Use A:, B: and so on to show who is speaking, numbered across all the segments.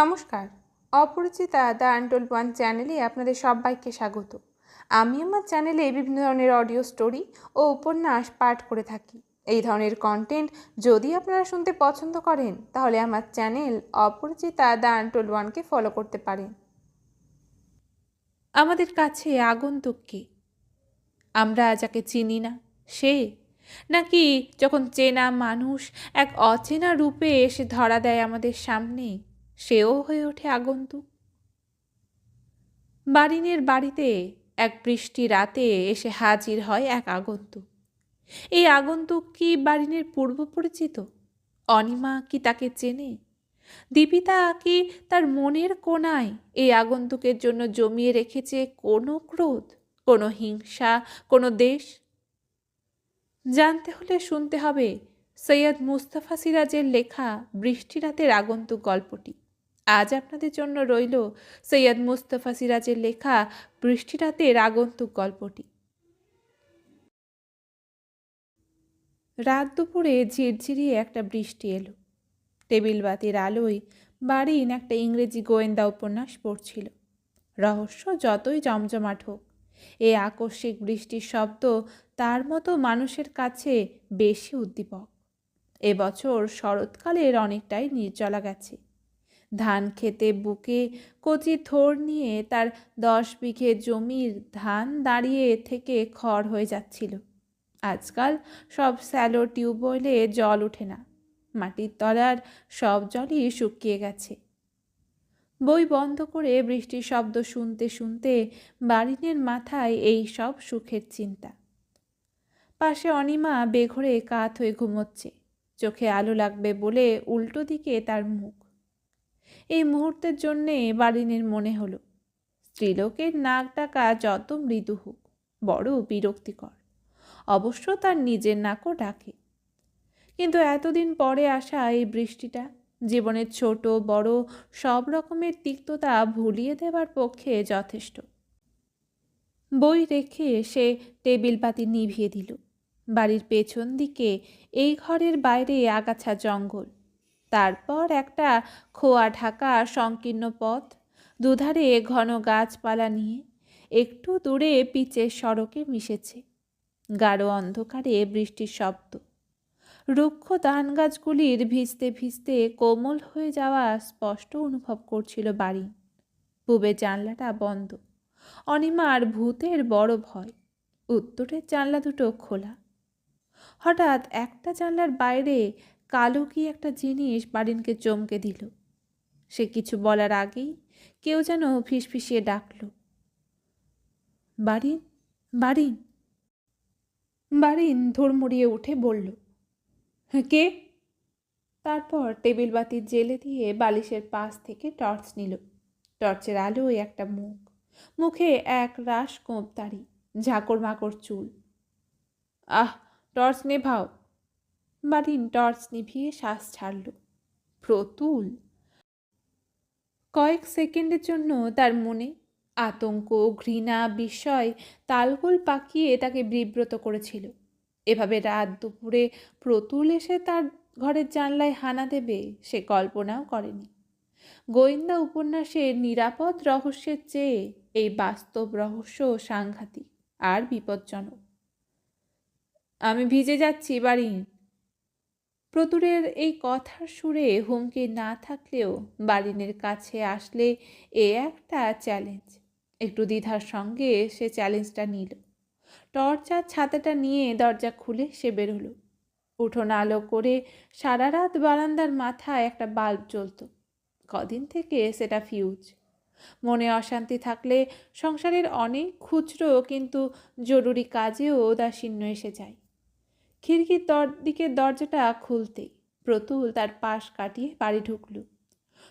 A: নমস্কার। Aparichita the untold one চ্যানেলে আপনাদের সবাইকে স্বাগত। আমি আমার চ্যানেলে বিভিন্ন ধরনের অডিও স্টোরি ও উপন্যাস পাঠ করে থাকি। এই ধরনের কন্টেন্ট যদি আপনারা শুনতে পছন্দ করেন, তাহলে আমার চ্যানেল অপরিচিতা দ্য আনটোল্ড ওয়ানকে ফলো করতে পারেন। আমাদের কাছে আগন্তুককে আমরা যাকে চিনি না, সে? নাকি যখন চেনা মানুষ এক অচেনা রূপে এসে ধরা দেয় আমাদের সামনে? সেও হয়ে ওঠে আগন্তুক। বারিনের বাড়িতে এক বৃষ্টি রাতে এসে হাজির হয় এক আগন্তুক। এই আগন্তুক কি বারিনের পূর্ব পরিচিত? অনিমা কি তাকে চেনে? দীপিতা কি তার মনের কোনায় এই আগন্তুকের জন্য জমিয়ে রেখেছে কোনো ক্রোধ, কোনো হিংসা, কোনো দেশ? জানতে হলে শুনতে হবে সৈয়দ মুস্তাফা সিরাজের লেখা বৃষ্টি রাতের আগন্তুক গল্পটি। আজ আপনাদের জন্য রইল সৈয়দ মুস্তফা সিরাজের লেখা বৃষ্টি রাতের আগন্তুক গল্পটি। রাত দুপুরে ঝিরঝিরিয়ে একটা বৃষ্টি এলো। টেবিল বাতির আলোয় বাড়িন একটা ইংরেজি গোয়েন্দা উপন্যাস পড়ছিল। রহস্য যতই জমজমাট হোক এই আকস্মিক বৃষ্টির শব্দ তার মতো মানুষের কাছে বেশি উদ্দীপক। এবছর শরৎকালের অনেকটাই নির্জলা গেছে। ধান খেতে বুকে কচি থোর নিয়ে তার দশ বিঘে জমির ধান দাঁড়িয়ে থেকে খড় হয়ে যাচ্ছিল। আজকাল সব স্যালো টিউবওয়েলে জল ওঠে না। মাটির তলার সব জলই শুকিয়ে গেছে। বই বন্ধ করে বৃষ্টির শব্দ শুনতে শুনতে বারিনের মাথায় এই সব সুখের চিন্তা। পাশে অনিমা বেঘরে কাত হয়ে ঘুমোচ্ছে। চোখে আলো লাগবে বলে উল্টো দিকে তার মুখ। এই মুহূর্তের জন্যে বারিনের মনে হলো। স্ত্রীলোকের নাক ডাকা যত মৃদু হোক, বড় বিরক্তিকর। অবশ্য তার নিজের নাকও ডাকে। কিন্তু এতদিন পরে আসা এই বৃষ্টিটা, জীবনের ছোট, বড়, সব রকমের তিক্ততা ভুলিয়ে দেবার পক্ষে যথেষ্ট। বই রেখে সে টেবিল পাতি নিভিয়ে দিল। বাড়ির পেছন দিকে এই ঘরের বাইরে আগাছা জঙ্গল। তারপর একটা খোয়া ঢাকা সংকীর্ণ পথ, দুধারে ঘন গাছপালা নিয়ে একটু দূরে পিচের সড়কে মিশেছে। গাঢ় অন্ধকারে বৃষ্টির শব্দ। রুক্ষ ধান গাছগুলির ভিজতে ভিজতে কোমল হয়ে যাওয়া স্পষ্ট অনুভব করছিল বাড়ি। পূবের জানলাটা বন্ধ। অনিমার ভূতের বড় ভয়। উত্তরের জানলা দুটো খোলা। হঠাৎ একটা জানলার বাইরে কালো কি একটা জিনিস বারিনকে চমকে দিল। সে কিছু বলার আগেই কেউ যেন ফিসফিসিয়ে ডাকল। বারিন বারিন। বারিন ধর্মড়িয়ে উঠে বলল, কে? তারপর টেবিল বাতি জেলে দিয়ে বালিশের পাশ থেকে টর্চ নিল। টর্চের আলোয় একটা মুখ, মুখে এক রাস কোঁপতারি ঝাঁকর মাকড় চুল। আহ, টর্চ নেভাও। বারিন টর্চ নিভিয়ে শ্বাস ছাড়ল। প্রতুল। কয়েক সেকেন্ডের জন্য তার মনে আতঙ্ক, ঘৃণা, বিস্ময় তালগোল পাকিয়ে তাকে বিব্রত করেছিল। এভাবে রাত দুপুরে প্রতুল এসে তার ঘরের জানলায় হানা দেবে সে কল্পনাও করেনি। গোয়েন্দা উপন্যাসের নিরাপদ রহস্যের চেয়ে এই বাস্তব রহস্য সাংঘাতিক আর বিপজ্জনক। আমি ভিজে যাচ্ছি, বাড়ি। প্রতুরের এই কথার সুরে হুমকি না থাকলেও বারিনের কাছে আসলে এ একটা চ্যালেঞ্জ। একটু দ্বিধার সঙ্গে সে চ্যালেঞ্জটা নিল। টর্চার ছাতাটা নিয়ে দরজা খুলে সে বেরোলো উঠোন আলো করে সারা রাত বারান্দার মাথায় একটা বাল্ব জ্বলত। কদিন থেকে সেটা ফিউজ। মনে অশান্তি থাকলে সংসারের অনেক খুচরো কিন্তু জরুরি কাজেও দাসীন্য এসে যায়। খিড়কির দর, দিকের দরজাটা খুলতেই প্রতুল তার পাশ কাটিয়ে বাড়ি ঢুকল।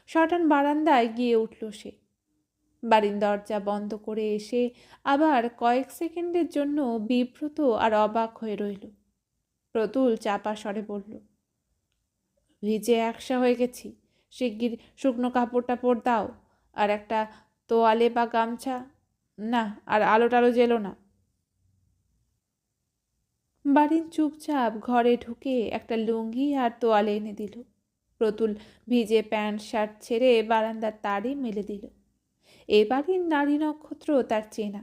A: শটান বারান্দায় গিয়ে উঠল সে। বাড়ির দরজা বন্ধ করে এসে আবার কয়েক সেকেন্ডের জন্য বিব্রত আর অবাক হয়ে রইল। প্রতুল চাপা স্বরে বলল, ভিজে একসা হয়ে গেছি। শিগগির শুকনো কাপড় টাপড় দাও। আর একটা তোয়ালে বা গামছা, না, আর আলো টালো জেলো না। বাড়ির চুপচাপ ঘরে ঢুকে একটা লুঙ্গি আর তোয়ালে এনে দিল। প্রতুল ভিজে প্যান্ট, শার্ট ছেড়ে বারান্দার তারে মেলে দিল। এ বাড়ির নারী নক্ষত্র তার চেনা।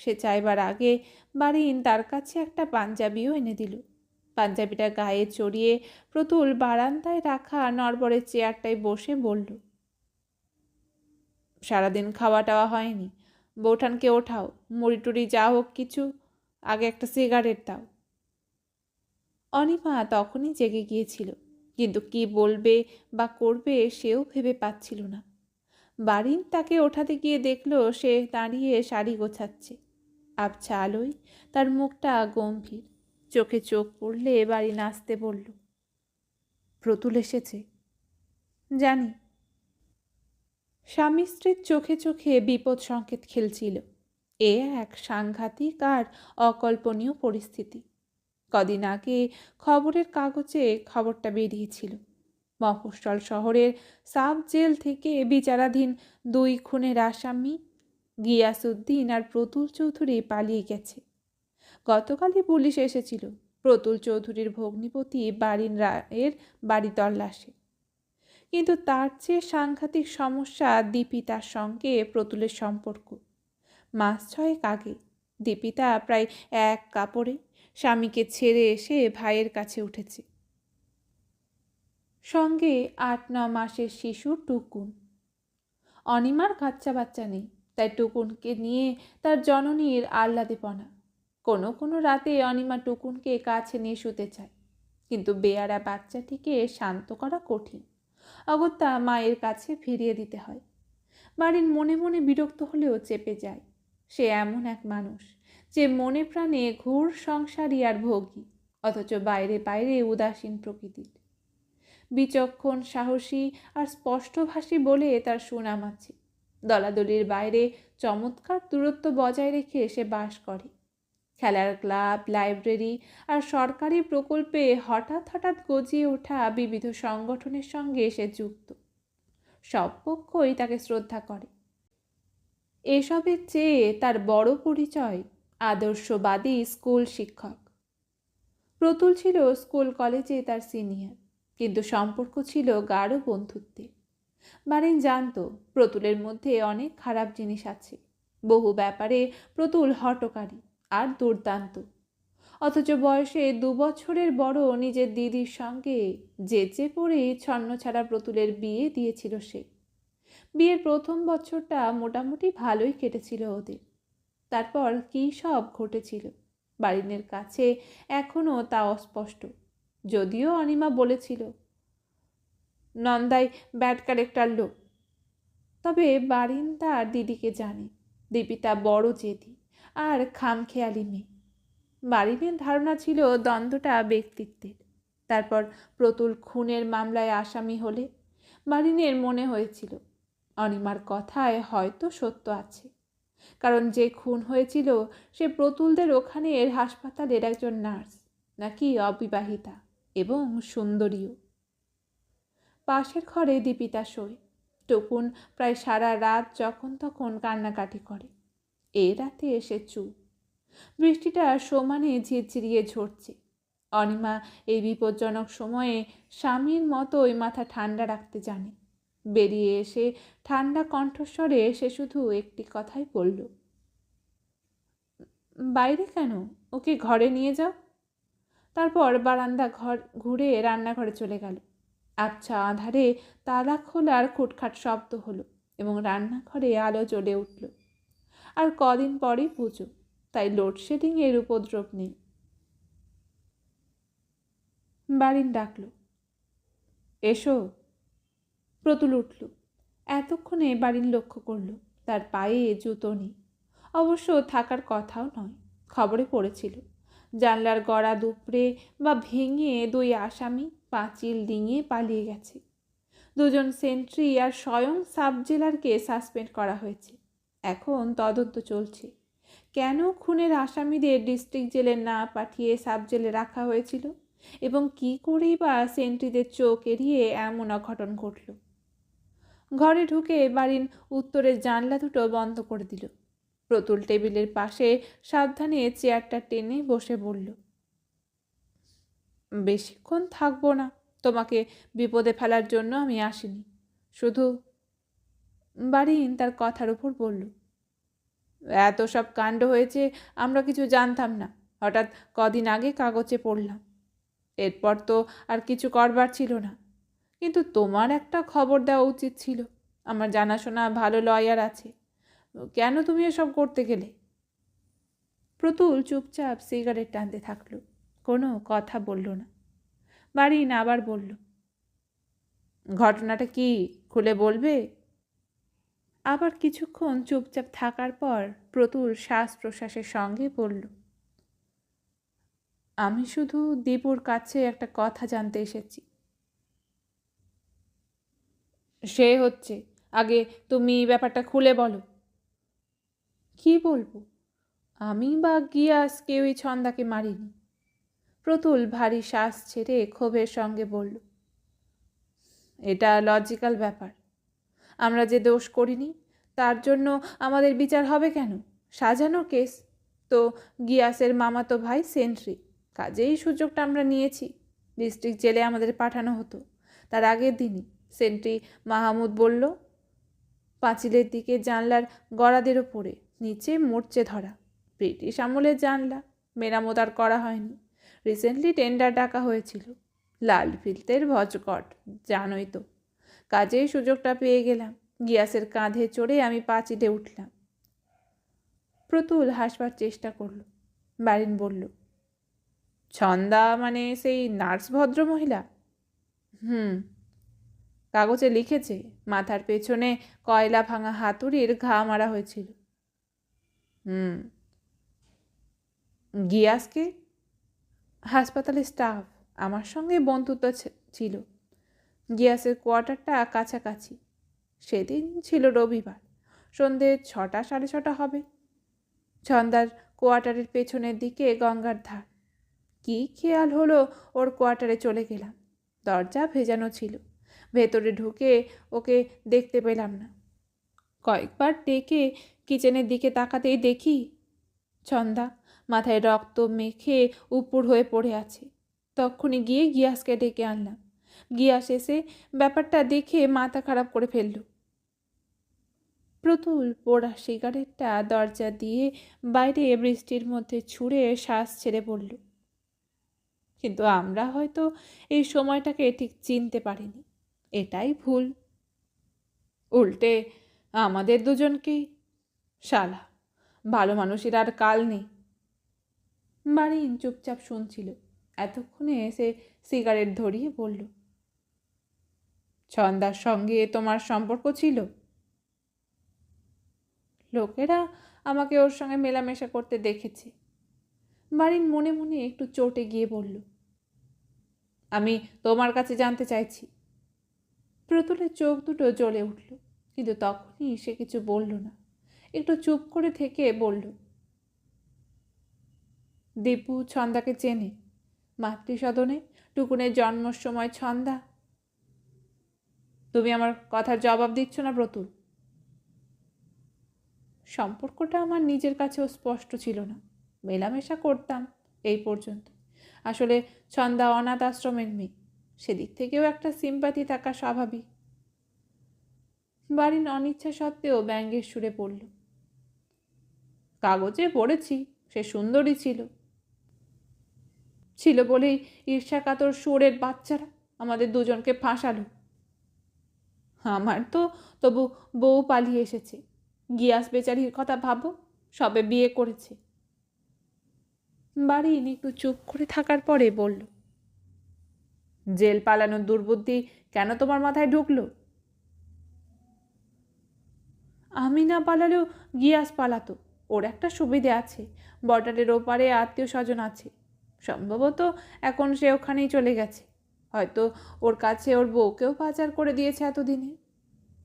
A: সে চাইবার আগে বাড়িন তার কাছে একটা পাঞ্জাবিও এনে দিল। পাঞ্জাবিটা গায়ে চড়িয়ে প্রতুল বারান্দায় রাখা নড়বড়ের চেয়ারটায় বসে বলল, সারাদিন খাওয়া টাওয়া হয়নি। বৌঠানকে ওঠাও। মুড়ি টুড়ি যা হোক কিছু। আগে একটা সিগারেট দাও। অনিমা তখনই জেগে গিয়েছিল। কিন্তু কি বলবে বা করবে সেও ভেবে পাচ্ছিল না। বাড়িন তাকে ওঠাতে গিয়ে দেখল সে দাঁড়িয়ে শাড়ি গোছাচ্ছে। আবছা আলোয় তার মুখটা গম্ভীর। চোখে চোখ পড়লে বাড়ি নাচতে বলল, প্রতুল এসেছে। জানি। স্বামী স্ত্রীর চোখে চোখে বিপদ সংকেত খেলছিল। এ এক সাংঘাতিক আর অকল্পনীয় পরিস্থিতি। কদিন আগে খবরের কাগজে খবরটা বেরিয়েছিল। মফস্বল শহরের সাব জেল থেকে বিচারাধীন দুই খুনের আসামি গিয়াসুদ্দিন আর প্রতুল চৌধুরী পালিয়ে গেছে। গতকালই পুলিশ এসেছিল। প্রতুল চৌধুরীর ভগ্নিপতি বাড়ির রায়ের বাড়ি তল্লাশে। কিন্তু তার চেয়ে সাংঘাতিক সমস্যা দীপিতার সঙ্গে প্রতুলের সম্পর্ক। মাস ছয়েক আগে দীপিতা প্রায় এক কাপড়ে স্বামীকে ছেড়ে এসে ভাইয়ের কাছে উঠেছে। সঙ্গে আট, ন মাসের শিশু টুকুন। অনিমার বাচ্চা বাচ্চা নেই, তাই টুকুনকে নিয়ে তার জননীর আহ্লাদেপনা। কোনো কোনো রাতে অনিমা টুকুনকে কাছে নিয়ে শুতে চায়, কিন্তু বেয়ারা বাচ্চাটিকে শান্ত করা কঠিন। অগত্যা মায়ের কাছে ফিরিয়ে দিতে হয়। বাড়ির মনে মনে বিরক্ত হলেও চেপে যায়। সে এমন এক মানুষ। যে মনে প্রাণে ঘোর সংসারী আর ভোগী, অথচ বাইরে বাইরে উদাসীন প্রকৃতির। বিচক্ষণ, সাহসী আর স্পষ্টভাষী বলে তার সুনাম আছে। দলাদলির বাইরে চমৎকার দূরত্ব বজায় রেখে সে বাস করে। খেলার ক্লাব, লাইব্রেরি আর সরকারি প্রকল্পে হঠাৎ হঠাৎ গজিয়ে ওঠা বিবিধ সংগঠনের সঙ্গে সে যুক্ত। সব পক্ষই তাকে শ্রদ্ধা করে। এসবের চেয়ে তার বড় পরিচয় আদর্শবাদী স্কুল শিক্ষক। প্রতুল ছিল স্কুল কলেজে তার সিনিয়র, কিন্তু সম্পর্ক ছিল গাঢ় বন্ধুত্বের। বারেন জানতো, প্রতুলের মধ্যে অনেক খারাপ জিনিস আছে। বহু ব্যাপারে প্রতুল হটকারী আর দুর্দান্ত। অথচ বয়সে দু বছরের বড় নিজের দিদির সঙ্গে যেচে পড়ে ছন্ন ছাড়া প্রতুলের বিয়ে দিয়েছিল সে। বিয়ের প্রথম বছরটা মোটামুটি ভালোই কেটেছিল ওদের। তারপর কী সব ঘটেছিল? বারিনের কাছে এখনও তা অস্পষ্ট। যদিও অনিমা বলেছিল, নন্দাই ব্যাড ক্যারেক্টার লোক। তবে বারিন তার দিদিকে জানে, দীপিতা বড় জেদি আর খামখেয়ালি মেয়ে। বারিনের ধারণা ছিল দ্বন্দ্বটা ব্যক্তিত্বের। তারপর প্রতুল খুনের মামলায় আসামি হলে বারিনের মনে হয়েছিল, অনিমার কথায় হয়তো সত্য আছে। কারণ যে খুন হয়েছিল, সে প্রতুলদের ওখানের হাসপাতালের একজন নার্স, নাকি অবিবাহিতা এবং সুন্দরীও। পাশের ঘরে দীপিতা শোয়। টুকুন প্রায় সারা রাত যখন তখন কান্নাকাটি করে। এ রাতে এসে চুপ। বৃষ্টিটা সমানে ঝিরঝিরিয়ে ঝরছে। অনিমা এই বিপজ্জনক সময়ে স্বামীর মতোই মাথা ঠান্ডা রাখতে জানে। বেরিয়ে এসে ঠান্ডা কণ্ঠস্বরে সে শুধু একটি কথাই বলল, বাইরে কেন? ওকে ঘরে নিয়ে যাও। তারপর বারান্দা ঘর ঘুরে রান্নাঘরে চলে গেল। আচ্ছা আধারে তালা খোলার খুটখাট শব্দ হলো এবং রান্নাঘরে আলো জ্বলে উঠল। আর কদিন পরই পুজো, তাই লোডশেডিংয়ের উপদ্রব নেই। বারিন ডাকল, এসো প্রতুল উঠল। এতক্ষণে বাড়ির লক্ষ্য করল, তার পায়ে জুতো নেই। অবশ্য থাকার কথাও নয়, খবরে পড়েছিল। জানলার গড়া দুপড়ে বা ভেঙে দুই আসামি পাঁচিল ডিঙিয়ে পালিয়ে গেছে। দুজন সেন্ট্রি আর স্বয়ং সাব জেলারকে সাসপেন্ড করা হয়েছে। এখন তদন্ত চলছে। কেন খুনের আসামিদের ডিস্ট্রিক্ট জেলে না পাঠিয়ে সাব জেলে রাখা হয়েছিল? এবং কি করেই বা সেন্ট্রিদের চোখ এড়িয়ে এমন অঘটন ঘটল? ঘরে ঢুকে বাড়ির উত্তরের জানলা দুটো বন্ধ করে দিল। প্রতুল টেবিলের পাশে সাবধানে চেয়ারটা টেনে বসে বলল, বেশিক্ষণ থাকব না, তোমাকে বিপদে ফেলার জন্য আমি আসিনি। শুধু বাড়িন তার কথার উপর বলল, এত সব কাণ্ড হয়েছে, আমরা কিছু জানতাম না। হঠাৎ কদিন আগে কাগজে পড়লাম। এরপর তো আর কিছু করবার ছিল না। কিন্তু তোমার একটা খবর দেওয়া উচিত ছিল। আমার জানাশোনা ভালো লয়ার আছে। কেন তুমি এসব করতে গেলে? প্রতুল চুপচাপ সিগারেট টানতে থাকল। কোনো কথা বলল না। বাড়িন আবার বলল, ঘটনাটা কি খুলে বলবে? আবার কিছুক্ষণ চুপচাপ থাকার পর প্রতুল শ্বাস প্রশ্বাসের সঙ্গে বলল, আমি শুধু দীপুর কাছে একটা কথা জানতে এসেছি। সে হচ্ছে। আগে তুমি ব্যাপারটা খুলে বলো। কি বলব? আমি বা গিয়াস কেউই ছন্দাকে মারিনি। প্রতুল ভারী শ্বাস ছেড়ে ক্ষোভের সঙ্গে বলল, এটা লজিক্যাল ব্যাপার। আমরা যে দোষ করিনি, তার জন্য আমাদের বিচার হবে কেন? সাজানো কেস। তো গিয়াসের মামাতো ভাই সেন্ট্রি, কাজেই সুযোগটা আমরা নিয়েছি। ডিস্ট্রিক্ট জেলে আমাদের পাঠানো হতো, তার আগের দিনই। সেন্ট্রি মাহমুদ বলল, পাঁচিলের দিকে জানলার গড়াদের ওপরে নিচে মরচে ধরা। ব্রিটিশ আমলের জানলা, মেরামত আর করা হয়নি। রিসেন্টলি টেন্ডার ডাকা হয়েছিল। লাল ফিল্তের ভজকট, জানোই তো। কাজেই সুযোগটা পেয়ে গেলাম। গিয়াসের কাঁধে চড়ে আমি পাঁচিলে উঠলাম। প্রতুল হাসবার চেষ্টা করল। বারিন বলল, ছন্দা মানে সেই নার্স ভদ্র মহিলা হুম কাগজে লিখেছে, মাথার পেছনে কয়লা ভাঙা হাতুড়ির ঘা মারা হয়েছিল। হুম। গিয়াসকে? হাসপাতালে স্টাফ, আমার সঙ্গে বন্ধুত্ব ছিল। গিয়াসের কোয়ার্টারটা কাছাকাছি। সেদিন ছিল রবিবার, সন্ধে ছটা সাড়ে ছটা হবে। ছন্দার কোয়ার্টারের পেছনের দিকে গঙ্গার ধার। কী খেয়াল হলো ওর কোয়ার্টারে চলে গেলাম, দরজা ভেজানো ছিল। ভেতরে ঢুকে ওকে দেখতে পেলাম না। কয়েকবার ডেকে কিচেনের দিকে তাকাতেই দেখি ছন্দা মাথায় রক্ত মেখে উপুর হয়ে পড়ে আছে। তখনই গিয়ে গিয়াসকে ডেকে আনলাম। গিয়াস এসে ব্যাপারটা দেখে মাথা খারাপ করে ফেলল। প্রতুল পোড়া সিগারেটটা দরজা দিয়ে বাইরে বৃষ্টির মধ্যে ছুঁড়ে শ্বাস ছেড়ে পড়ল কিন্তু আমরা হয়তো এই সময়টাকে ঠিক চিনতে পারিনি। এটাই ভুল। উল্টে আমাদের দুজনকেই শালা, ভালো মানুষের আর কাল নেই। বাড়িন চুপচাপ শুনছিল। এতক্ষণে সে সিগারেট ধরিয়ে বলল, ছন্দার সঙ্গে তোমার সম্পর্ক ছিল? লোকেরা আমাকে ওর সঙ্গে মেলামেশা করতে দেখেছে। বাড়ির মনে মনে একটু চটে গিয়ে বলল, আমি তোমার কাছে জানতে চাইছি। প্রতুলের চোখ দুটো জ্বলে উঠল, কিন্তু তখনই সে কিছু বলল না। একটু চুপ করে থেকে বলল, দীপু ছন্দাকে চেনে, মাতৃসদনে টুকুনের জন্মর সময় ছন্দা। তুমি আমার কথার জবাব দিচ্ছ না প্রতুল? সম্পর্কটা আমার নিজের কাছেও স্পষ্ট ছিল না। মেলামেশা করতাম এই পর্যন্ত। আসলে ছন্দা অনাথ আশ্রমের মেয়ে। সেদিক থেকেও একটা সিম্পাতি থাকা স্বাভাবিক। বাড়ির অনিচ্ছা সত্ত্বেও ব্যাঙ্গের সুরে পড়ল। কাগজে পড়েছি, সে সুন্দরী ছিল। ছিল বলেই ঈর্ষাকাতর সুরের বাচ্চারা আমাদের দুজনকে ফাঁসালো। আমার তো তবু বউ পালিয়ে এসেছে। গিয়াস বেচারির কথা ভাবো, সবে বিয়ে করেছে। বাড়িন একটু চুপ করে থাকার পরে বলল জেল পালানোর দুর্বুদ্ধি কেন তোমার মাথায় ঢুকলো? আমি না পালালেও গিয়াস পালাতো। ওর একটা সুবিধে আছে, বর্ডারের ওপারে আত্মীয় স্বজন আছে। সম্ভবত এখন সে ওখানেই চলে গেছে। হয়তো ওর কাছে ওর বউকেও পাচার করে দিয়েছে এতদিনে।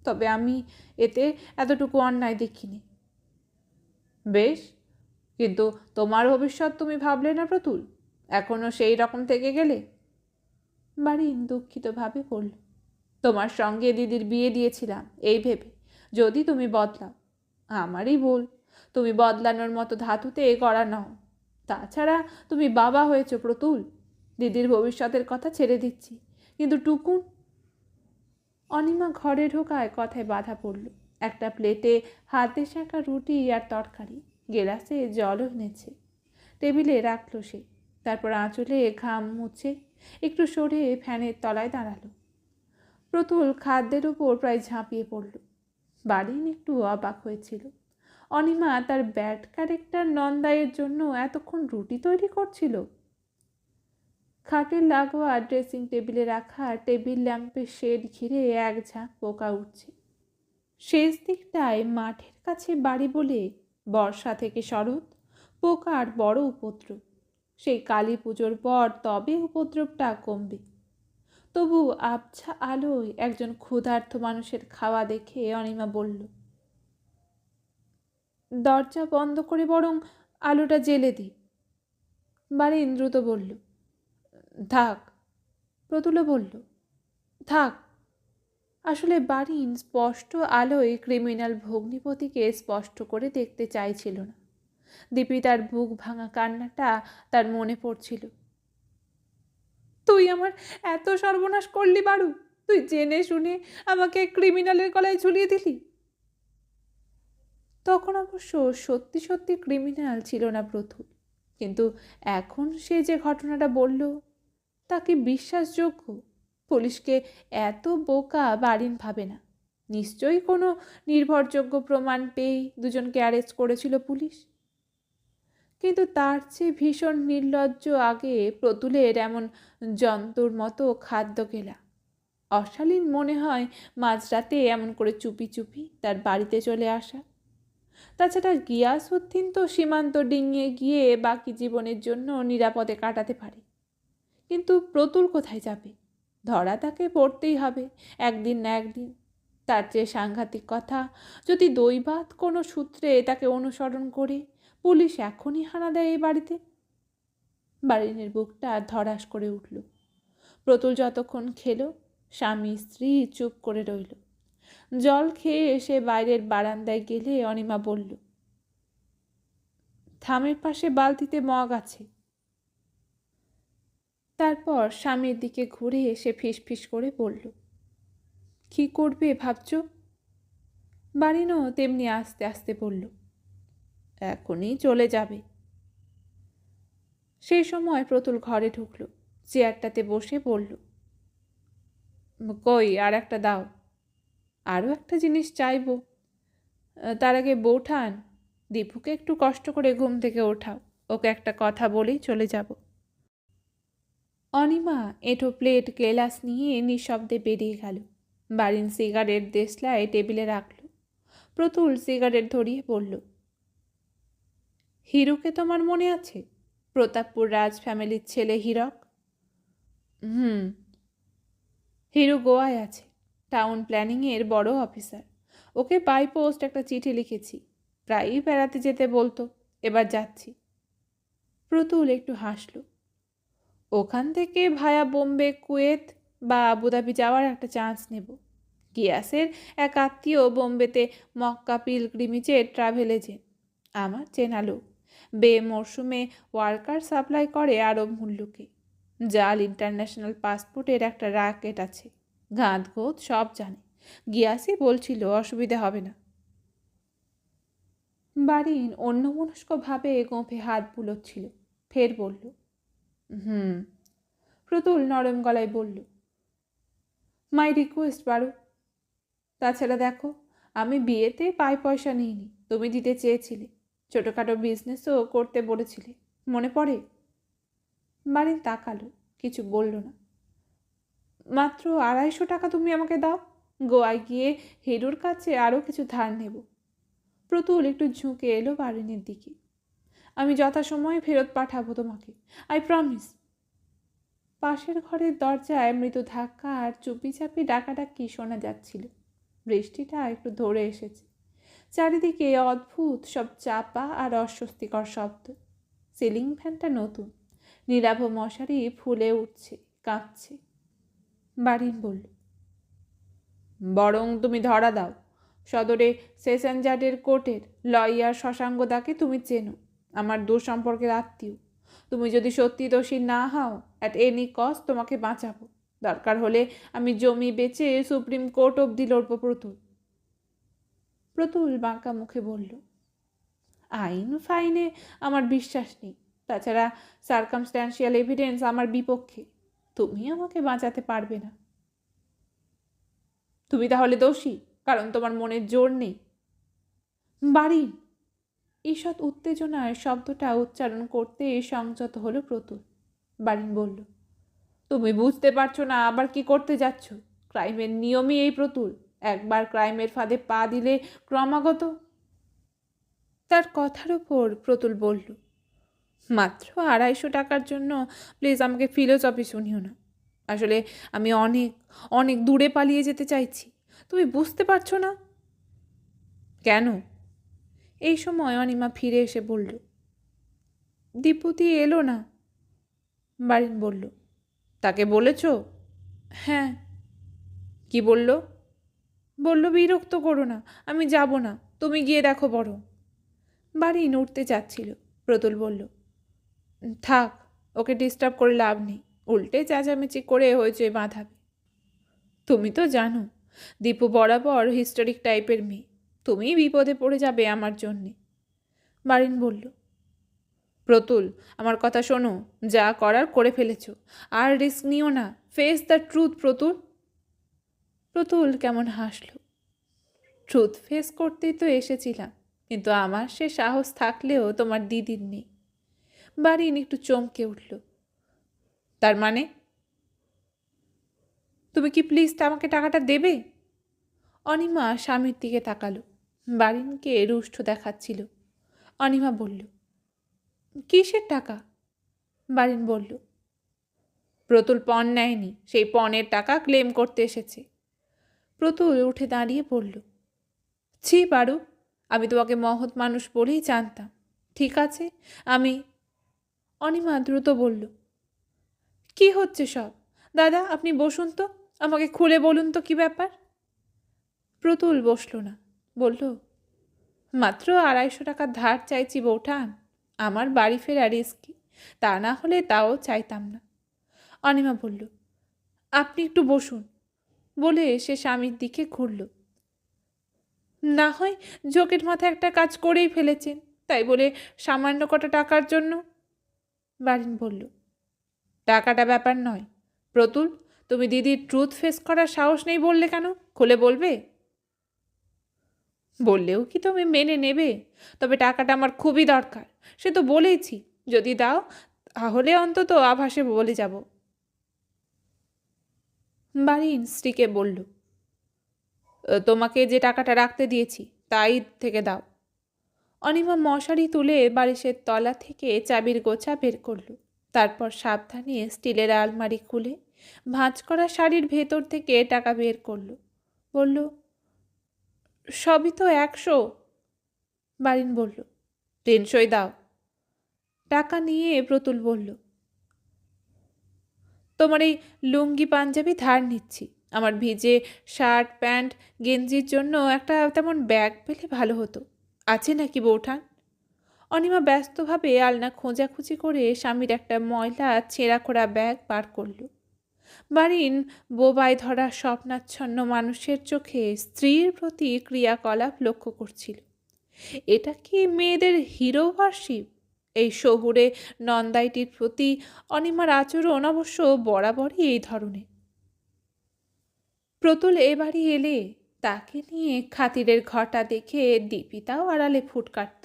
A: তবে আমি এতে এতটুকু অন্যায় দেখিনি। বেশ, কিন্তু তোমার ভবিষ্যৎ তুমি ভাবলে না প্রতুল? এখনও সেই রকম থেকে গেলে? বাড়িন দুঃখিতভাবে বলল তোমার সঙ্গে দিদির বিয়ে দিয়েছিলাম, এই ভেবে। যদি তুমি বদলাও, আমারই ভুল। তুমি বদলানোর মতো ধাতুতে এ করা নাও। তাছাড়া তুমি বাবা হয়েছো প্রতুল। দিদির ভবিষ্যতের কথা ছেড়ে দিচ্ছি, কিন্তু টুকুন অনিমা ঘরে ঢোকায় কথায় বাধা পড়ল। একটা প্লেটে হাতে শাঁকা রুটি আর তরকারি, গেলাসে জলও এনেছে। টেবিলে রাখল সে, তারপর আঁচলে ঘাম মুছে একটু সরে ফ্যানের তলায় দাঁড়াল। প্রতুল খাদ্যের উপর প্রায় ঝাঁপিয়ে পড়ল। বাড়িন একটু অবাক হয়েছিল। অনিমা তার ব্যাড ক্যারেক্টার নন্দাইয়ের জন্য এতক্ষণ রুটি তৈরি করছিল। খাটের লাগোয়া ড্রেসিং টেবিলে রাখা টেবিল ল্যাম্পের শেড ঘিরে এক ঝাঁক পোকা উঠছে। শেষ দিকটায় মাঠের কাছে বাড়ি বলে বর্ষা থেকে শরৎ, পোকার বড় উপদ্রব। সেই কালী পুজোর পর তবে উপদ্রবটা কমবে। তবু আবছা আলোয় একজন ক্ষুধার্ত মানুষের খাওয়া দেখে অনিমা বলল, দরজা বন্ধ করে বরং আলোটা জেলে দিই বাড়িন দ্রুত বলল, থাক। প্রতুলও বলল, থাক। আসলে বাড়িন স্পষ্ট আলোয় ক্রিমিনাল ভগ্নিপতিকে স্পষ্ট করে দেখতে চাইছিল না। দীপিতার বুক ভাঙা কান্নাটা তার মনে পড়ছিল। তুই আমার এত সর্বনাশ করলি বারু, তুই জেনে শুনে আমাকে ক্রিমিনালের গলায় ঝুলিয়ে দিলি? তখন অবশ্য সত্যি সত্যি ক্রিমিনাল ছিল না প্রথম কিন্তু এখন সে যে ঘটনাটা বলল, তা কি বিশ্বাসযোগ্য? পুলিশকে এত বোকা বাড়িন ভাবে না। নিশ্চয়ই কোনো নির্ভরযোগ্য প্রমাণ পেয়ে দুজনকে অ্যারেস্ট করেছিল পুলিশ। কিন্তু তার চেয়ে ভীষণ নির্লজ্জ আগে প্রতুলের এমন জন্তুর মতো খাদ্য গেলা অশালীন মনে হয় মাঝরাতে এমন করে চুপি চুপি তার বাড়িতে চলে আসা। তাছাড়া গিয়াসউদ্দিন তো সীমান্ত ডিঙিয়ে গিয়ে বাকি জীবনের জন্য নিরাপদে কাটাতে পারে। কিন্তু প্রতুল কোথায় যাবে? ধরা তাকে পড়তেই হবে একদিন না একদিন। তার চেয়ে সাংঘাতিক কথা, যদি দৈবাত কোনো সূত্রে তাকে অনুসরণ করে পুলিশ এখনই হানা দেয় এই বাড়িতে। বাড়িনের বুকটা ধরাস করে উঠল। প্রতুল যতক্ষণ খেলো, স্বামী স্ত্রী চুপ করে রইল। জল খেয়ে এসে বাইরের বারান্দায় গেলে অনিমা বলল, থামের পাশে বালতিতে মগ আছে। তারপর স্বামীর দিকে ঘুরে এসে ফিস করে বলল, কি করবে ভাবছ? বাড়িনও তেমনি আস্তে আস্তে বলল এখনই চলে যাবে। সেই সময় প্রতুল ঘরে ঢুকলো, চেয়ারটাতে বসে বলল, কই, আর একটা দাও আরও একটা জিনিস চাইব। তার আগে বৌঠান, দীপুকে একটু কষ্ট করে ঘুম থেকে ওঠাও, ওকে একটা কথা বলেই চলে যাব। অনিমা এঁটো প্লেট, গেলাস নিয়ে নিঃশব্দে বেরিয়ে গেল, বাড়ির সিগারেট দেশলায় টেবিলে রাখল। প্রতুল সিগারেট ধরিয়ে বলল হিরুকে তোমার মনে আছে? প্রতাপপুর রাজ ফ্যামিলির ছেলে হিরক? হুম। হিরু গোয়ায় আছে, টাউন প্ল্যানিংয়ের বড় অফিসার। ওকে বাই পোস্ট একটা চিঠি লিখেছি, প্রায়ই বেড়াতে যেতে বলতো, এবার যাচ্ছি। প্রতুল একটু হাসল। ওখান থেকে ভায়া বোম্বে, কুয়েত বা আবুধাবি যাওয়ার একটা চান্স নেব। গিয়াসের এক আত্মীয় বোম্বেতে মক্কা পিলগ্রিমিজে ট্রাভেল এজেন্ট আমার চেনা লোক। বে মরশুমে ওয়ার্কার সাপ্লাই করে আরব মূল্যকে জাল ইন্টারন্যাশনাল পাসপোর্টের একটা র্যাকেট আছে। গাঁত গোত সব জানে। গিয়াসই বলছিল, অসুবিধা হবে না। বাড়িন অন্যমনস্কভাবে গোঁফে হাত বুলোচ্ছিল। ফের বলল, হুম। প্রতুল নরম গলায় বলল, মাই রিকোয়েস্ট, বারো। তাছাড়া দেখো, আমি বিয়েতে পায় পয়সা নিইনি। তুমি দিতে চেয়েছিলে। ছোটোখাটো বিজনেসও করতে বলেছিলে। মনে পড়ে? বাড়ির তাকালো, কিছু বলল না। মাত্র আড়াইশো টাকা তুমি আমাকে দাও, গোয়ায় গিয়ে হেরুর কাছে আরও কিছু ধার নেব। প্রতুল একটু ঝুঁকে এলো বারিনের দিকে। আমি যথাসময়ে ফেরত পাঠাবো তোমাকে আই প্রমিস পাশের ঘরের দরজায় মৃত ধাক্কা আর চুপি চাপি ডাকাডাকি শোনা যাচ্ছিল। বৃষ্টিটা একটু ধরে এসেছে। চারিদিকে অদ্ভুত সব চাপা আর অস্বস্তিকর শব্দ। সিলিং ফ্যানটা নতুন। নীলাভ মশারি ফুলে উঠছে, কাঁপছে। বাড়িন বলল, বরং তুমি ধরা দাও। সদরে সেশন জার্ডের কোর্টের লয়ার শশাঙ্গদাকে তুমি চেনো, আমার দূর সম্পর্কের আত্মীয়। তুমি যদি সত্যি দোষী না হও অ্যাট এনি কস্ট তোমাকে বাঁচাবো। দরকার হলে আমি জমি বেচে সুপ্রিম কোর্ট অবধি লড়ব প্রতুল। প্রতুল বাঁকা মুখে বলল, আইন ফাইনে আমার বিশ্বাস নেই। তাছাড়া সার্কামস্ট্যান্সিয়াল এভিডেন্স আমার বিপক্ষে। তুমি আমাকে বাঁচাতে পারবে না। তুমি তাহলে দোষী, কারণ তোমার মনের জোর নেই। বাড়ি ঈষৎ উত্তেজনায় শব্দটা উচ্চারণ করতে সংযত হলো প্রতুল। বারিন বলল, তুমি বুঝতে পারছ না আবার কি করতে যাচ্ছ। ক্রাইমের নিয়মই এই প্রতুল। একবার ক্রাইমের ফাঁদে পা দিলে ক্রমাগত তার কথার ওপর প্রতুল বলল, মাত্র আড়াইশো টাকার জন্য প্লিজ আমাকে ফিলোসফি শুনিও না। আসলে আমি অনেক অনেক দূরে পালিয়ে যেতে চাইছি। তুমি বুঝতে পারছ না? কেন? এই সময় অনিমা ফিরে এসে বলল, দীপুতি এলো না? বারিন বলল, তাকে বলেছ? হ্যাঁ। কি বলল? বলল, বিরক্ত করো না, আমি যাব না, তুমি গিয়ে দেখো বড় বাড়ি উঠতে যাচ্ছিল প্রতুল বলল, থাক, ওকে ডিস্টার্ব করে লাভ নেই, উল্টে চেঁচামেচি করে হয়েছে বাঁধাবে। তুমি তো জানো, দীপু বরাবর হিস্টোরিক টাইপের মেয়ে তুমি বিপদে পড়ে যাবে আমার জন্যে। বারিন বলল, প্রতুল, আমার কথা শোনো, যা করার করে ফেলেছ, আর রিস্ক নিও না face the truth Pratul. Pratul কেমন হাসলো। ট্রুথ ফেস করতেই তো এসেছিলাম, কিন্তু আমার সে সাহস থাকলেও তোমার দিদির নেই। বারিন একটু চমকে উঠল। তার মানে? তুমি কি প্লিজ আমাকে টাকাটা দেবে? অনিমা স্বামীর দিকে তাকালো। বারিনকে রুষ্ট দেখাচ্ছিল। অনিমা বলল, কিসের টাকা? বারিন বলল, প্রতুল পণ নেয়নি, সেই পণের টাকা ক্লেম করতে এসেছে। প্রতুল উঠে দাঁড়িয়ে বলল ছি পারু আমি তোমাকে মহৎ মানুষ বলেই জানতাম। ঠিক আছে, আমি, অনিমা দ্রুত বলল। কি হচ্ছে সব? দাদা, আপনি বসুন তো, আমাকে খুলে বলুন তো কি ব্যাপার? প্রতুল বসল না, বলল, মাত্র আড়াইশো টাকা ধার চাইছি বৌঠান, আমার বাড়ি ফেরা রিস্কি, তা না হলে তাও চাইতাম না। অনিমা বলল, আপনি একটু বসুন বলে সে স্বামীর দিকে ঘুরল। না হয় জোকের মাথায় একটা কাজ করেই ফেলেছেন, তাই বলে সামান্য কটা টাকার জন্য? বারিন বলল, টাকাটা ব্যাপার নয়। প্রতুল, তুমি দিদির ট্রুথ ফেস করার সাহস নেই বললে কেন? খুলে বলবে? বললেও কি তুমি মেনে নেবে? তবে টাকাটা আমার খুবই দরকার। সে তো বলেইছি, যদি দাও, তাহলে অন্তত আভাসে বলে যাব। বারিন স্ত্রীকে বলল তোমাকে যে টাকাটা রাখতে দিয়েছি, তাই থেকে দাও। অনিমা মশারি তুলে বালিশের তলা থেকে চাবির গোছা বের করল। তারপর সাবধানে স্টিলের আলমারি খুলে ভাঁজ করা শাড়ির ভেতর থেকে টাকা বের করল। বলল, সবই তো একশো। বারিন বলল, তিনশোই দাও। টাকা নিয়ে প্রতুল বলল তোমার এই লুঙ্গি পাঞ্জাবি ধার নিচ্ছি। আমার ভিজে শার্ট, প্যান্ট, গেঞ্জির জন্য একটা তেমন ব্যাগ পেলে ভালো হতো। আছে নাকি বৌঠান? অনিমা ব্যস্তভাবে আলনা খোঁজাখুঁজি করে স্বামীর একটা ময়লা ছেঁড়া খোড়া ব্যাগ বার করল। বারিন বোবায় ধরা স্বপ্নাচ্ছন্ন মানুষের চোখে স্ত্রীর প্রতি ক্রিয়াকলাপ লক্ষ্য করছিল। এটা কি মেয়েদের হিরো ওয়ার্শিপ? এই শহুরে নন্দাইটির প্রতি অনিমার আচরণ অবশ্য বরাবরই এই ধরনের। প্রতুল এ বাড়ি এলে তাকে নিয়ে খাতিরের ঘটা দেখে দীপিতাও আড়ালে ফুট কাটত।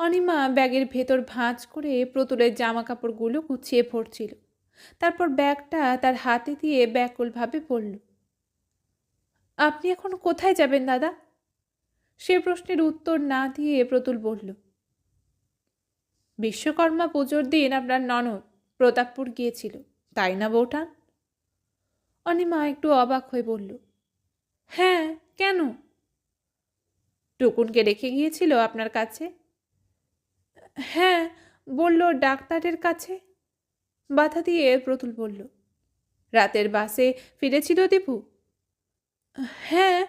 A: অনিমা ব্যাগের ভেতর ভাঁজ করে প্রতুলের জামা কাপড়গুলো গুছিয়ে পড়ছিল তারপর ব্যাগটা তার হাতে দিয়ে ব্যাকুলভাবে বলল, আপনি এখন কোথায় যাবেন দাদা? সে প্রশ্নের উত্তর না দিয়ে প্রতুল বলল বিশ্বকর্মা পুজোর দিন আপনার ননদ প্রতাপপুর গিয়েছিল, তাই না বৌঠান অনিমা একটু অবাক হয়ে বলল হ্যাঁ কেন? টুকুনকে রেখে গিয়েছিল আপনার কাছে? হ্যাঁ বলল ডাক্তারের কাছে। বাধা দিয়ে প্রতুল বলল, রাতের বাসে ফিরেছিল দীপু? হ্যাঁ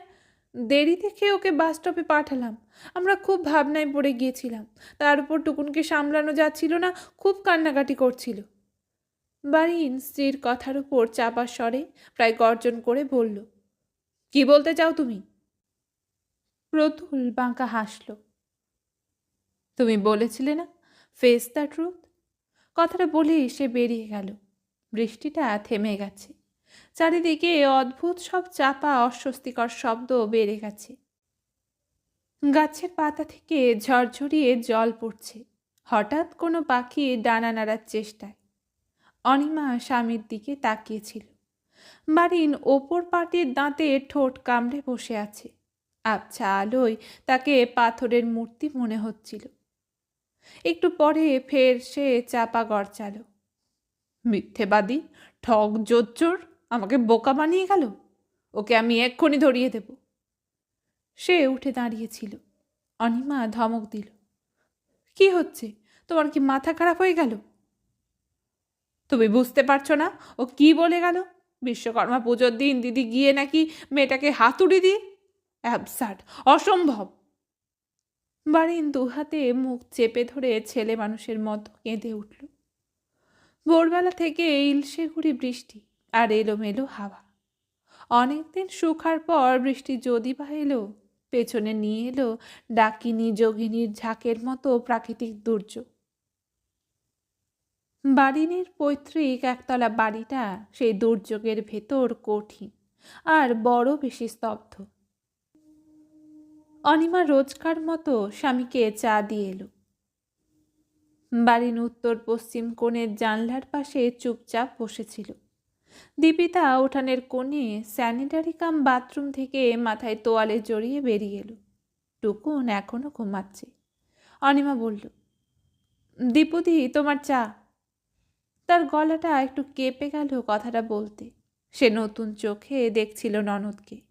A: দেরি থেকে ওকে বাস স্টপে পাঠালাম। আমরা খুব ভাবনায় পড়ে গিয়েছিলাম। তার উপর টুকুনকে সামলানো যাচ্ছিল না, খুব কান্নাকাটি করছিল। বারিন স্ত্রীর কথার উপর চাপা স্বরে প্রায় গর্জন করে বলল, কি বলতে চাও তুমি? প্রতুল বাঁকা হাসল, তুমি বলেছিলে না ফেস দ্য ট্রুথ কথাটা বলেই সে বেরিয়ে গেল। বৃষ্টিটা থেমে গেছে। চারিদিকে অদ্ভুত সব চাপা, অস্বস্তিকর শব্দ বেড়ে গেছে। গাছের পাতা থেকে ঝরঝরিয়ে জল পড়ছে। হঠাৎ কোনো পাখি ডানা নাড়ার চেষ্টায়। অনিমা স্বামীর দিকে তাকিয়েছিল। বারিন ওপর পাটির দাঁতে ঠোঁট কামড়ে বসে আছে। আবছা আলোয় তাকে পাথরের মূর্তি মনে হচ্ছিল। একটু পরে ফের সে চাপা গড়চাল মিথ্যেবাদী ঠক জোচ্চোর আমাকে বোকা বানিয়ে গেল। ওকে আমি এক্ষুনি ধরিয়ে দেব। সে উঠে দাঁড়িয়েছিল। অনিমা ধমক দিল, কি হচ্ছে? তোমার কি মাথা খারাপ হয়ে গেল? তুমি বুঝতে পারছ না? ও কি বলে গেল? বিশ্বকর্মা পুজোর দিন দিদি গিয়ে নাকি মেয়েটাকে হাতুড়ি দিয়ে? অ্যাবসার্ট অসম্ভব! বারিন দুহাতে মুখ চেপে ধরে ছেলে মানুষের মতো কেঁদে উঠল। ভোরবেলা থেকে ইলশে ঘুরি বৃষ্টি আর এলোমেলো হাওয়া। অনেকদিন শুকার পর বৃষ্টি যদি বা এলো, পেছনে নিয়ে এলো ডাকিনী যোগিনীর ঝাঁকের মতো প্রাকৃতিক দুর্যোগ। বাড়িনির পৈতৃক একতলা বাড়িটা সেই দুর্যোগের ভেতর কঠিন আর বড় বেশি স্তব্ধ। অনিমা রোজকার মতো স্বামীকে চা দিয়ে এলো। বাড়ির উত্তর পশ্চিম কোণের জানলার পাশে চুপচাপ বসেছিল। দীপিতা উঠানের কোণে স্যানিটারি কাম বাথরুম থেকে মাথায় তোয়ালে জড়িয়ে বেরিয়ে এলো। টুকুন এখনও ঘুমাচ্ছে। অনিমা বলল, দীপুদি, তোমার চা। তার গলাটা একটু কেঁপে গেল কথাটা বলতে। সে নতুন চোখে দেখছিল ননদকে।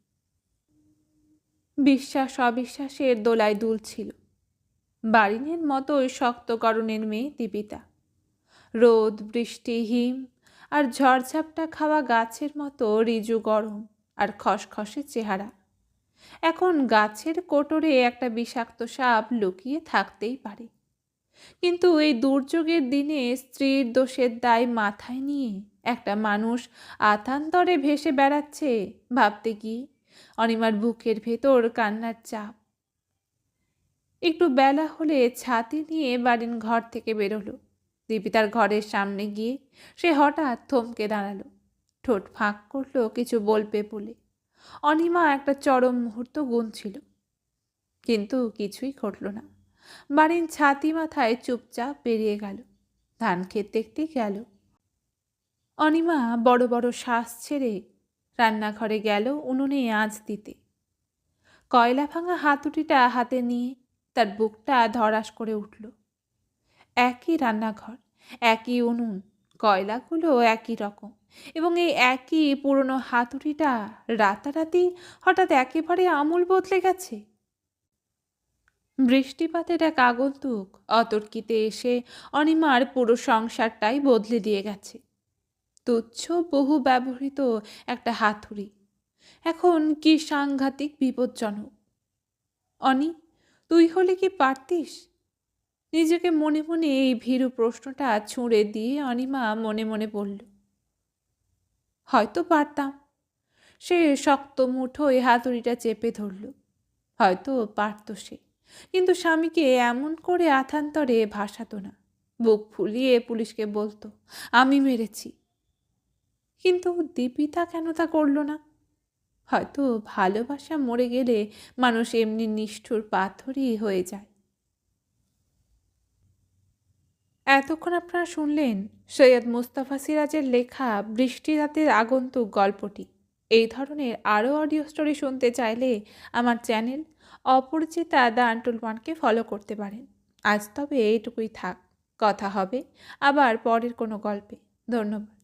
A: বিশ্বাস, অবিশ্বাসের দোলায় দুলছিল। বারিনের মতোই শক্তকরণের মেয়ে দীপিতা। রোদ, বৃষ্টি, হিম আর ঝড়ঝাপটা খাওয়া গাছের মতো রিজু গরম আর খসখসে চেহারা। এখন গাছের কোটরে একটা বিষাক্ত সাপ লুকিয়ে থাকতেই পারে। কিন্তু এই দুর্যোগের দিনে স্ত্রীর দোষের দায় মাথায় নিয়ে একটা মানুষ আথান্তরে ভেসে বেড়াচ্ছে, ভাবতে কি? অনিমার বুকের ভেতর কান্নার চাপ। একটু বেলা হলে ছাতি নিয়ে বাড়ির ঘর থেকে বেরোলো। দীপিতার ঘরের সামনে গিয়ে সে হঠাৎ থমকে দাঁড়াল। ঠোঁট ফাঁক করল কিছু বলবে বলে। অনিমা একটা চরম মুহূর্ত গুনছিল। কিন্তু কিছুই ঘটল না। বাড়ির ছাতি মাথায় চুপচাপ বেরিয়ে গেল। ধান ক্ষেত দেখতে গেল। অনিমা বড় বড় শ্বাস ছেড়ে রান্নাঘরে গেল উনুনে আঁচ দিতে। কয়লা ভাঙা হাতুটিটা হাতে নিয়ে তার বুকটা ধরাস করে উঠল। একই রান্নাঘর, একই উনুন, কয়লাগুলো একই রকম এবং এই একই পুরনো হাতুড়িটা রাতারাতি হঠাৎ একেবারে আমূল বদলে গেছে। বৃষ্টিপাতের এক আগন্তুক অতর্কিতে এসে অনিমার পুরো সংসারটাই বদলে দিয়ে গেছে। তুচ্ছ বহু ব্যবহৃত একটা হাতুড়ি। এখন কি সাংঘাতিক বিপজ্জনক। অনি, তুই হলে কি পারতিস? নিজেকে মনে মনে এই ভীরু প্রশ্নটা ছুঁড়ে দিয়ে অনিমা মনে মনে বলল, হয়তো পারতাম। সে শক্ত মুঠোয় হাতুড়িটা চেপে ধরল, হয়তো পারত সে। কিন্তু স্বামীকে এমন করে আথান্তরে ভাসাতো না। বুক ফুলিয়ে পুলিশকে বলতো, আমি মেরেছি। কিন্তু দীপিতা কেন তা করল না? হয়তো ভালোবাসা মরে গেলে মানুষ এমনি নিষ্ঠুর পাথরই হয়ে যায়। এতক্ষণ আপনারা শুনলেন সৈয়দ মুস্তাফা সিরাজের লেখা বৃষ্টি রাতের আগন্তুক গল্পটি। এই ধরনের আরও অডিও স্টোরি শুনতে চাইলে আমার চ্যানেল অপরিচিতা দ্য আন্টুল ওয়ানকে ফলো করতে পারেন। আজ তবে এইটুকুই থাক। কথা হবে আবার পরের কোনো গল্পে। ধন্যবাদ।